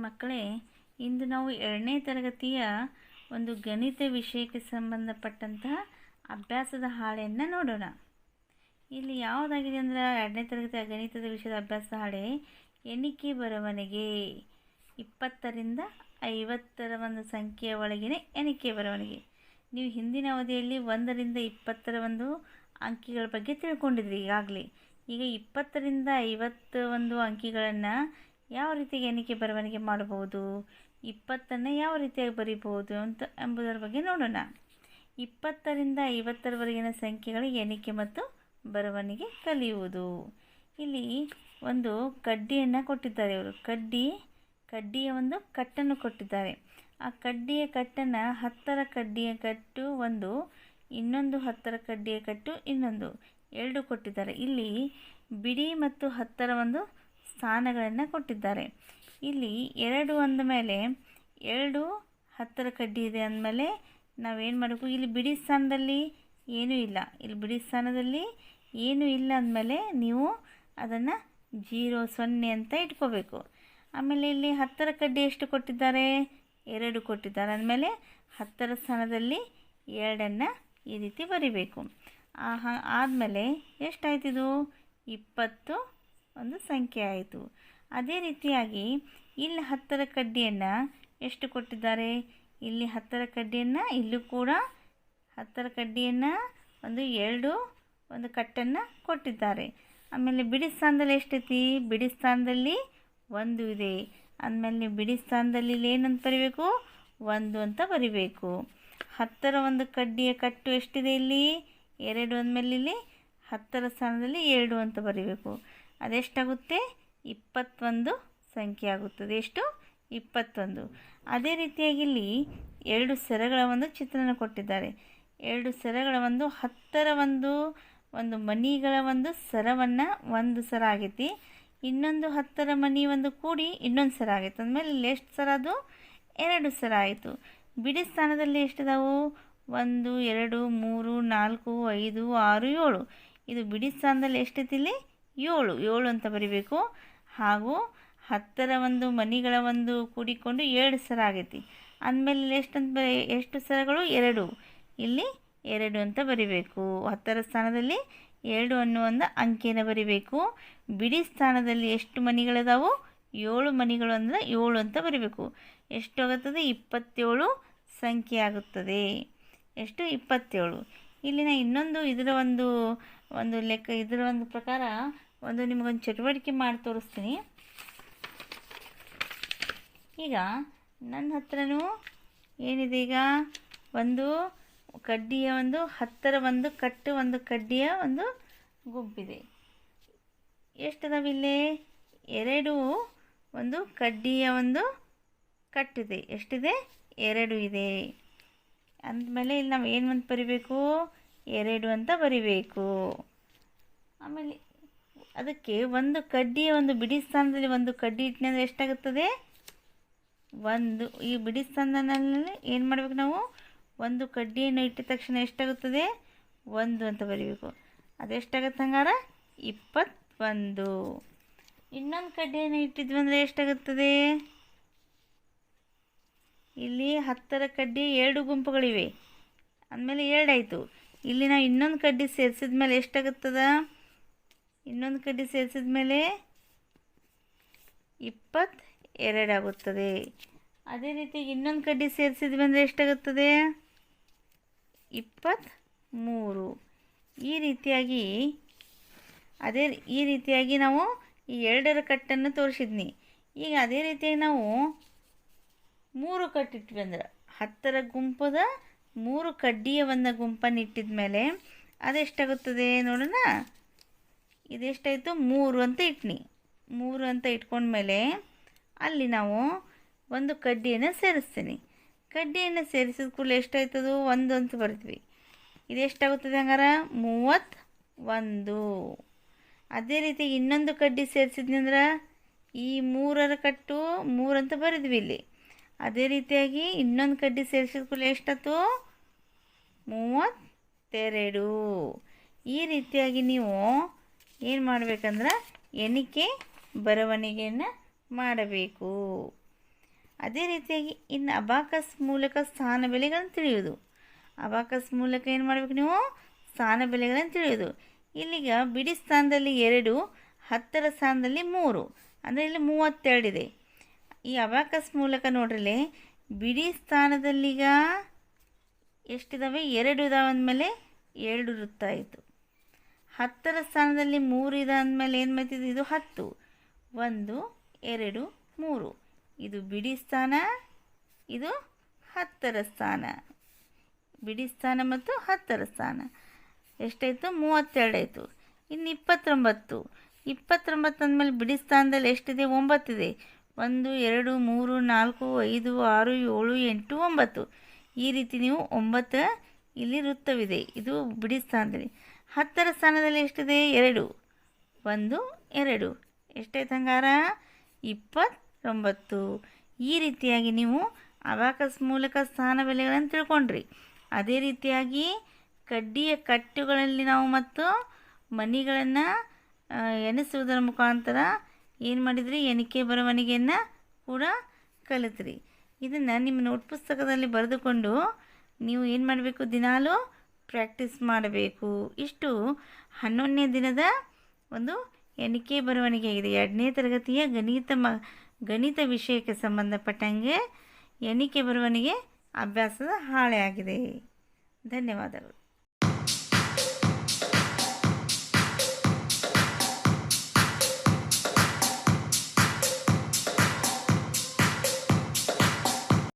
ಮಕ್ಕಳೇ, ಇಂದು ನಾವು ಎರಡನೇ ತರಗತಿಯ ಒಂದು ಗಣಿತ ವಿಷಯಕ್ಕೆ ಸಂಬಂಧಪಟ್ಟಂತಹ ಅಭ್ಯಾಸದ ಹಾಳೆಯನ್ನು ನೋಡೋಣ. ಇಲ್ಲಿ ಯಾವುದಾಗಿದೆ ಅಂದರೆ ಎರಡನೇ ತರಗತಿಯ ಗಣಿತದ ವಿಷಯದ ಅಭ್ಯಾಸದ ಹಾಳೆ, ಎಣಿಕೆ ಬರವಣಿಗೆ. ಇಪ್ಪತ್ತರಿಂದ ಐವತ್ತರ ಒಂದು ಸಂಖ್ಯೆಯ ಒಳಗಿನ ಎಣಿಕೆ ಬರವಣಿಗೆ. ನೀವು ಹಿಂದಿನ ಅವಧಿಯಲ್ಲಿ ಒಂದರಿಂದ ಇಪ್ಪತ್ತರ ಒಂದು ಅಂಕಿಗಳ ಬಗ್ಗೆ ತಿಳ್ಕೊಂಡಿದ್ರಿ ಈಗಾಗಲೇ. ಈಗ ಇಪ್ಪತ್ತರಿಂದ ಐವತ್ತ ಒಂದು ಅಂಕಿಗಳನ್ನು ಯಾವ ರೀತಿಯಾಗಿ ಎಣಿಕೆ ಬರವಣಿಗೆ ಮಾಡಬಹುದು? ಇಪ್ಪತ್ತನ್ನು ಯಾವ ರೀತಿಯಾಗಿ ಬರೀಬಹುದು ಅಂತ ಎಂಬುದರ ಬಗ್ಗೆ ನೋಡೋಣ. ಇಪ್ಪತ್ತರಿಂದ ಐವತ್ತರವರೆಗಿನ ಸಂಖ್ಯೆಗಳ ಎಣಿಕೆ ಮತ್ತು ಬರವಣಿಗೆ ಕಲಿಯುವುದು. ಇಲ್ಲಿ ಒಂದು ಕಡ್ಡಿಯನ್ನು ಕೊಟ್ಟಿದ್ದಾರೆ ಅವರು ಕಡ್ಡಿ, ಕಡ್ಡಿಯ ಒಂದು ಕಟ್ಟನ್ನು ಕೊಟ್ಟಿದ್ದಾರೆ. ಆ ಕಡ್ಡಿಯ ಕಟ್ಟನ್ನು ಹತ್ತರ ಕಡ್ಡಿಯ ಕಟ್ಟು, ಒಂದು, ಇನ್ನೊಂದು ಹತ್ತರ ಕಡ್ಡಿಯ ಕಟ್ಟು, ಇನ್ನೊಂದು. ಎರಡು ಕೊಟ್ಟಿದ್ದಾರೆ. ಇಲ್ಲಿ ಬಿಡಿ ಮತ್ತು ಹತ್ತರ ಒಂದು ಸ್ಥಾನಗಳನ್ನು ಕೊಟ್ಟಿದ್ದಾರೆ. ಇಲ್ಲಿ ಎರಡು ಅಂದಮೇಲೆ ಎರಡು ಹತ್ತರ ಕಡ್ಡಿ ಇದೆ ಅಂದಮೇಲೆ ನಾವೇನು ಮಾಡಬೇಕು? ಇಲ್ಲಿ ಬಿಡಿ ಸ್ಥಾನದಲ್ಲಿ ಏನೂ ಇಲ್ಲ. ಇಲ್ಲಿ ಬಿಡಿ ಸ್ಥಾನದಲ್ಲಿ ಏನೂ ಇಲ್ಲ ಅಂದಮೇಲೆ ನೀವು ಅದನ್ನು ಜೀರೋ, ಸೊನ್ನೆ ಅಂತ ಇಟ್ಕೋಬೇಕು. ಆಮೇಲೆ ಇಲ್ಲಿ ಹತ್ತರ ಕಡ್ಡಿ ಎಷ್ಟು ಕೊಟ್ಟಿದ್ದಾರೆ? ಎರಡು ಕೊಟ್ಟಿದ್ದಾರೆ ಅಂದಮೇಲೆ ಹತ್ತರ ಸ್ಥಾನದಲ್ಲಿ ಎರಡನ್ನು ಈ ರೀತಿ ಬರಿಬೇಕು. ಆದಮೇಲೆ ಎಷ್ಟಾಯ್ತಿದು? ಇಪ್ಪತ್ತು ಒಂದು ಸಂಖ್ಯೆ ಆಯಿತು. ಅದೇ ರೀತಿಯಾಗಿ ಇಲ್ಲಿ ಹತ್ತರ ಕಡ್ಡಿಯನ್ನು ಎಷ್ಟು ಕೊಟ್ಟಿದ್ದಾರೆ? ಇಲ್ಲಿ ಹತ್ತರ ಕಡ್ಡಿಯನ್ನು, ಇಲ್ಲೂ ಕೂಡ ಹತ್ತರ ಕಡ್ಡಿಯನ್ನು ಒಂದು ಎರಡು ಒಂದು ಕಟ್ಟನ್ನು ಕೊಟ್ಟಿದ್ದಾರೆ. ಆಮೇಲೆ ಬಿಡಿ ಸ್ಥಾನದಲ್ಲಿ ಎಷ್ಟೈತಿ? ಬಿಡಿ ಸ್ಥಾನದಲ್ಲಿ ಒಂದು ಇದೆ. ಅಂದಮೇಲೆ ನೀವು ಬಿಡಿ ಸ್ಥಾನದಲ್ಲಿ ಇಲ್ಲಿ ಏನಂತ ಬರಿಬೇಕು? ಒಂದು ಅಂತ ಬರಿಬೇಕು. ಹತ್ತರ ಒಂದು ಕಡ್ಡಿಯ ಕಟ್ಟು ಎಷ್ಟಿದೆ ಇಲ್ಲಿ? ಎರಡು ಅಂದಮೇಲೆ ಇಲ್ಲಿ ಹತ್ತರ ಸ್ಥಾನದಲ್ಲಿ ಎರಡು ಅಂತ ಬರಿಬೇಕು. ಅದೆಷ್ಟಾಗುತ್ತೆ? ಇಪ್ಪತ್ತೊಂದು ಸಂಖ್ಯೆ ಆಗುತ್ತದೆ ಎಷ್ಟು? ಇಪ್ಪತ್ತೊಂದು. ಅದೇ ರೀತಿಯಾಗಿ ಇಲ್ಲಿ ಎರಡು ಸೆರೆಗಳ ಒಂದು ಚಿತ್ರಣ ಕೊಟ್ಟಿದ್ದಾರೆ. ಎರಡು ಸೆರೆಗಳ ಒಂದು ಹತ್ತರ ಒಂದು ಒಂದು ಮನಿಗಳ ಒಂದು ಸರವನ್ನು ಒಂದು ಸರ ಆಗೈತಿ. ಇನ್ನೊಂದು ಹತ್ತರ ಮನಿ ಒಂದು ಕೂಡಿ ಇನ್ನೊಂದು ಸರ ಆಗೈತೆ. ಅಂದಮೇಲೆ ಇಲ್ಲಿ ಎಷ್ಟು ಸರ ಅದು? ಎರಡು ಸರ ಆಯಿತು. ಬಿಡಿ ಸ್ಥಾನದಲ್ಲಿ ಎಷ್ಟಿದಾವು? ಒಂದು, ಎರಡು, ಮೂರು, ನಾಲ್ಕು, ಐದು, ಆರು, ಏಳು. ಇದು ಬಿಡಿ ಸ್ಥಾನದಲ್ಲಿ ಎಷ್ಟೈತಿ ಇಲ್ಲಿ? ಏಳು ಏಳು ಅಂತ ಬರಿಬೇಕು. ಹಾಗೂ ಹತ್ತರ ಒಂದು ಮನಿಗಳ ಒಂದು ಕೂಡಿಕೊಂಡು ಎರಡು ಸರ ಆಗೈತಿ. ಅಂದಮೇಲೆ ಇಲ್ಲಿ ಅಂತ ಬರಿ ಎಷ್ಟು ಸರಗಳು? ಎರಡು. ಇಲ್ಲಿ ಎರಡು ಅಂತ ಬರಿಬೇಕು. ಹತ್ತರ ಸ್ಥಾನದಲ್ಲಿ ಎರಡು ಅನ್ನೋ ಒಂದು ಅಂಕಿಯನ್ನು ಬರಿಬೇಕು. ಬಿಡಿ ಸ್ಥಾನದಲ್ಲಿ ಎಷ್ಟು ಮನಿಗಳಿದಾವು ಏಳು ಮನಿಗಳು ಅಂದರೆ ಏಳು ಅಂತ ಬರಿಬೇಕು. ಎಷ್ಟು ಆಗುತ್ತದೆ? ಇಪ್ಪತ್ತೇಳು ಸಂಖ್ಯೆ ಆಗುತ್ತದೆ. ಎಷ್ಟು? ಇಪ್ಪತ್ತೇಳು. ಇಲ್ಲಿನ ಇನ್ನೊಂದು ಇದರ ಒಂದು ಒಂದು ಲೆಕ್ಕ ಇದರ ಒಂದು ಪ್ರಕಾರ ಒಂದು ನಿಮಗೊಂದು ಚಟುವಟಿಕೆ ಮಾಡಿ ತೋರಿಸ್ತೀನಿ. ಈಗ ನನ್ನ ಹತ್ರನೂ ಏನಿದೆ ಈಗ? ಒಂದು ಕಡ್ಡಿಯ ಒಂದು ಹತ್ತರ ಒಂದು ಕಟ್ಟು ಒಂದು ಕಡ್ಡಿಯ ಒಂದು ಗುಂಪಿದೆ ಎಷ್ಟದಾವಿಲ್ಲಿ ಎರಡು ಒಂದು ಕಡ್ಡಿಯ ಒಂದು ಕಟ್ಟಿದೆ. ಎಷ್ಟಿದೆ? ಎರಡು ಇದೆ. ಅಂದಮೇಲೆ ಇಲ್ಲಿ ನಾವು ಏನು ಅಂತ ಬರಿಬೇಕು? ಎರಡು ಅಂತ ಬರಿಬೇಕು. ಆಮೇಲೆ ಅದಕ್ಕೆ ಒಂದು ಕಡ್ಡಿಯ ಒಂದು ಬಿಡಿ ಸ್ಥಾನದಲ್ಲಿ ಒಂದು ಕಡ್ಡಿ ಇಟ್ಟಿನಂದ್ರೆ ಎಷ್ಟಾಗುತ್ತದೆ? ಒಂದು. ಈ ಬಿಡಿ ಸ್ಥಾನದಲ್ಲಿ ಏನು ಮಾಡಬೇಕು ನಾವು? ಒಂದು ಕಡ್ಡಿಯನ್ನು ಇಟ್ಟ ತಕ್ಷಣ ಎಷ್ಟಾಗುತ್ತದೆ? ಒಂದು ಅಂತ ಬರಿಬೇಕು. ಅದೆಷ್ಟಾಗತ್ತೆ ಹಂಗಾರ? ಇಪ್ಪತ್ತೊಂದು. ಇನ್ನೊಂದು ಕಡ್ಡಿಯನ್ನು ಇಟ್ಟಿದ್ವಿ ಅಂದರೆ ಎಷ್ಟಾಗುತ್ತದೆ? ಇಲ್ಲಿ ಹತ್ತರ ಕಡ್ಡಿ ಎರಡು ಗುಂಪುಗಳಿವೆ. ಅಂದಮೇಲೆ ಎರಡಾಯಿತು. ಇಲ್ಲಿ ನಾವು ಇನ್ನೊಂದು ಕಡ್ಡಿ ಸೇರಿಸಿದ ಮೇಲೆ ಎಷ್ಟಾಗುತ್ತದ? ಇನ್ನೊಂದು ಕಡ್ಡಿ ಸೇರಿಸಿದ ಮೇಲೆ ಇಪ್ಪತ್ತ ಎರಡಾಗುತ್ತದೆ ಅದೇ ರೀತಿ ಇನ್ನೊಂದು ಕಡ್ಡಿ ಸೇರಿಸಿದ್ವಿ ಅಂದರೆ ಎಷ್ಟಾಗುತ್ತದೆ? ಇಪ್ಪತ್ತ್ಮೂರು. ಈ ರೀತಿಯಾಗಿ, ಅದೇ ಈ ರೀತಿಯಾಗಿ ನಾವು ಈ ಎರಡರ ಕಟ್ಟನ್ನು ತೋರಿಸಿದ್ನಿ. ಈಗ ಅದೇ ರೀತಿಯಾಗಿ ನಾವು ಮೂರು ಕಟ್ಟಿಟ್ವಿ ಅಂದ್ರೆ ಹತ್ತರ ಗುಂಪದ ಮೂರು ಕಡ್ಡಿಯ ಒಂದು ಗುಂಪನ್ನು ಇಟ್ಟಿದ ಮೇಲೆ ಅದೆಷ್ಟಾಗುತ್ತದೆ ನೋಡೋಣ. ಇದೆಷ್ಟಾಯಿತು? ಮೂರು ಅಂತ ಇಟ್ನಿ. ಮೂರು ಅಂತ ಇಟ್ಕೊಂಡ್ಮೇಲೆ ಅಲ್ಲಿ ನಾವು ಒಂದು ಕಡ್ಡಿಯನ್ನು ಸೇರಿಸ್ತೀನಿ. ಕಡ್ಡಿಯನ್ನು ಸೇರಿಸಿದ ಕೂಡಲೇ ಎಷ್ಟಾಯ್ತದು? ಒಂದು ಅಂತ ಬರ್ತೀವಿ ಇದೆಷ್ಟಾಗುತ್ತದೆ ಹಂಗಾರ? ಮೂವತ್ತು ಒಂದು ಅದೇ ರೀತಿ ಇನ್ನೊಂದು ಕಡ್ಡಿ ಸೇರಿಸಿದ್ನಂದ್ರೆ ಈ ಮೂರರ ಕಟ್ಟು ಮೂರಂತ ಬರೆದ್ವಿ ಇಲ್ಲಿ. ಅದೇ ರೀತಿಯಾಗಿ ಇನ್ನೊಂದು ಕಡ್ಡಿ ಸೇರಿಸಿದ ಕೂಡ ಎಷ್ಟಾಯ್ತು ಮೂವತ್ತೆರಡು. ಈ ರೀತಿಯಾಗಿ ನೀವು ಏನು ಮಾಡಬೇಕಂದ್ರೆ ಎಣಿಕೆ ಬರವಣಿಗೆಯನ್ನು ಮಾಡಬೇಕು. ಅದೇ ರೀತಿಯಾಗಿ ಇನ್ನು ಅಬಾಕಸ್ ಮೂಲಕ ಸ್ಥಾನ ಬೆಲೆಗಳನ್ನು ತಿಳಿಯೋದು ಅಬಾಕಸ್ ಮೂಲಕ ಏನು ಮಾಡಬೇಕು ನೀವು? ಸ್ಥಾನ ಬೆಲೆಗಳನ್ನು ತಿಳಿಯೋದು ಇಲ್ಲಿಗ ಬಿಡಿ ಸ್ಥಾನದಲ್ಲಿ ಎರಡು, ಹತ್ತರ ಸ್ಥಾನದಲ್ಲಿ ಮೂರು. ಅಂದರೆ ಇಲ್ಲಿ ಮೂವತ್ತೆರಡಿದೆ. ಈ ಅಬಾಕಸ್ ಮೂಲಕ ನೋಡ್ರಲ್ಲಿ ಬಿಡಿ ಸ್ಥಾನದಲ್ಲಿಗ ಎಷ್ಟಿದಾವೆ? ಎರಡು ಇದಾವೆ ಅಂದಮೇಲೆ ಎರಡು ವೃತ್ತ ಆಯಿತು ಹತ್ತರ ಸ್ಥಾನದಲ್ಲಿ ಮೂರು ಇದೆ ಅಂದಮೇಲೆ ಏನು ಮಾಡ್ತಿದ್ದು ಇದು ಹತ್ತು. ಒಂದು, ಎರಡು, ಮೂರು. ಇದು ಬಿಡಿ ಸ್ಥಾನ, ಇದು ಹತ್ತರ ಸ್ಥಾನ. ಬಿಡಿ ಸ್ಥಾನ ಮತ್ತು ಹತ್ತರ ಸ್ಥಾನ. ಎಷ್ಟಾಯಿತು? ಮೂವತ್ತೆರಡು ಆಯಿತು ಇನ್ನು ಇಪ್ಪತ್ತೊಂಬತ್ತು. ಇಪ್ಪತ್ತೊಂಬತ್ತು ಅಂದಮೇಲೆ ಬಿಡಿ ಸ್ಥಾನದಲ್ಲಿ ಎಷ್ಟಿದೆ? ಒಂಬತ್ತಿದೆ. ಒಂದು, ಎರಡು, ಮೂರು, ನಾಲ್ಕು, ಐದು, ಆರು, ಏಳು, ಎಂಟು, ಒಂಬತ್ತು. ಈ ರೀತಿ ನೀವು ಒಂಬತ್ತು ಇಲ್ಲಿ ವೃತ್ತವಿದೆ. ಇದು ಬಿಡಿ ಸ್ಥಾನದಲ್ಲಿ. ಹತ್ತರ ಸ್ಥಾನದಲ್ಲಿ ಎಷ್ಟಿದೆ? ಎರಡು. ಒಂದು, ಎರಡು. ಎಷ್ಟಾಯ್ತು ಹಂಗಾರ? ಇಪ್ಪತ್ತೊಂಬತ್ತು. ಈ ರೀತಿಯಾಗಿ ನೀವು ಅಬಾಕಸ್ ಮೂಲಕ ಸ್ಥಾನ ಬೆಲೆಗಳನ್ನು ತಿಳ್ಕೊಂಡ್ರಿ. ಅದೇ ರೀತಿಯಾಗಿ ಕಡ್ಡಿಯ ಕಟ್ಟುಗಳಲ್ಲಿ ನಾವು ಮತ್ತು ಮನಿಗಳನ್ನು ಎಣಿಸುವುದರ ಮುಖಾಂತರ ಏನು ಮಾಡಿದ್ರಿ? ಎಣಿಕೆ ಬರವಣಿಗೆಯನ್ನು ಕೂಡ ಕಲಿತ್ರಿ. ಇದನ್ನು ನಿಮ್ಮ ನೋಟ್ ಪುಸ್ತಕದಲ್ಲಿ ಬರೆದುಕೊಂಡು ನೀವು ಏನು ಮಾಡಬೇಕು? ದಿನಾಲೂ ಪ್ರಾಕ್ಟೀಸ್ ಮಾಡಬೇಕು. ಇಷ್ಟು ಹನ್ನೊಂದನೇ ದಿನದ ಒಂದು ಎಣಿಕೆ ಬರವಣಿಗೆ ಆಗಿದೆ. ಎರಡನೇ ತರಗತಿಯ ಗಣಿತ ಮ, ಗಣಿತ ವಿಷಯಕ್ಕೆ ಸಂಬಂಧಪಟ್ಟಂಗೆ ಎಣಿಕೆ ಬರವಣಿಗೆ ಅಭ್ಯಾಸದ ಹಾಳೆ ಆಗಿದೆ. ಧನ್ಯವಾದಗಳು.